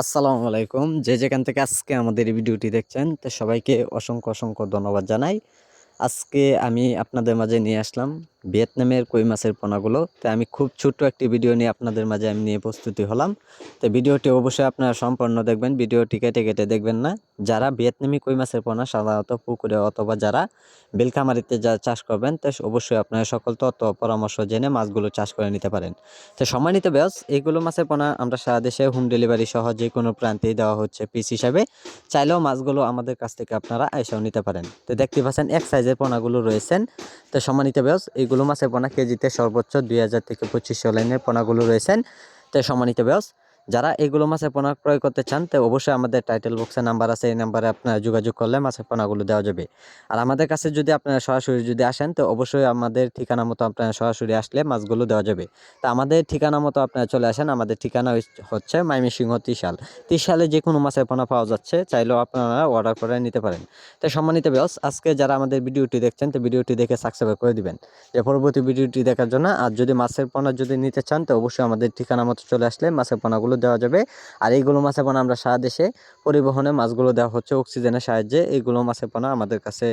আসসালামু আলাইকুম। যে যেখান থেকে আজকে আমাদের ভিডিওটি দেখছেন, তো সবাইকে অসংখ্য অসংখ্য ধন্যবাদ জানাই। আজকে আমি আপনাদের মাঝে নিয়ে আসলাম ভিয়েতনামের কই মাছের পোনাগুলো। তো আমি খুব ছোট্ট একটি ভিডিও নিয়ে আপনাদের মাঝে আমি নিয়ে প্রস্তুতি হলাম। তো ভিডিওটি অবশ্যই আপনারা সম্পূর্ণ দেখবেন, ভিডিওটি কেটে কেটে দেখবেন না। যারা ভিয়েতনামি কই মাছের পোনা, সাধারণত পুকুরে অথবা যারা বেলকামারিতে যা চাষ করবেন, তো অবশ্যই আপনারা সকল তথ্য পরামর্শ জেনে মাছগুলো চাষ করে নিতে পারেন। তো সম্মানিত ব্যাস এইগুলো মাছের পোনা আমরা সারা দেশে হোম ডেলিভারি সহ যে কোনো প্রান্তেই দেওয়া হচ্ছে পিস হিসাবে। চাইলেও মাছগুলো আমাদের কাছ থেকে আপনারা এসেও নিতে পারেন। তো দেখতে পাচ্ছেন, এক সাইজের পোনাগুলো রয়েছেন। তো সম্মানিত ব্যাস এইগুলো মাছের পোনা কেজিতে সর্বোচ্চ দুই হাজার থেকে পঁচিশশো লাইনের পোনাগুলো রয়েছেন। তো সম্মানিত ব্যাস যারা এগুলো মাছের পোনা ক্রয় করতে চান, তো অবশ্যই আমাদের টাইটেল বক্সে নাম্বার আছে, এই নাম্বারে আপনারা যোগাযোগ করলে মাছের পোনাগুলো দেওয়া যাবে। আর আমাদের কাছে যদি আপনারা সরাসরি যদি আসেন, তো অবশ্যই আমাদের ঠিকানা মতো আপনারা সরাসরি আসলে মাছগুলো দেওয়া যাবে। তা আমাদের ঠিকানা মতো আপনারা চলে আসেন, আমাদের ঠিকানা হচ্ছে ময়মনসিংহ ত্রিশাল। ত্রিশালে যে কোনো মাছের পোনা পাওয়া যাচ্ছে, চাইলেও আপনারা অর্ডার করে নিতে পারেন। তো সম্মানিত ব্যাস আজকে যারা আমাদের ভিডিওটি দেখছেন, তো ভিডিওটি দেখে সাবস্ক্রাইব করে দিবেন। যে পরবর্তী ভিডিওটি দেখার জন্য, আর যদি মাছের পোনা যদি নিতে চান, তো অবশ্যই আমাদের ঠিকানা মতো চলে আসলে মাছের পোনাগুলো দেওয়া যাবে। আর এইগুলো মাছে পোনা আমরা সারা দেশে পরিবহনে মাছগুলো দেওয়া হচ্ছে অক্সিজেনের সাহায্যে। এইগুলো মাছে পোনা আমাদের কাছে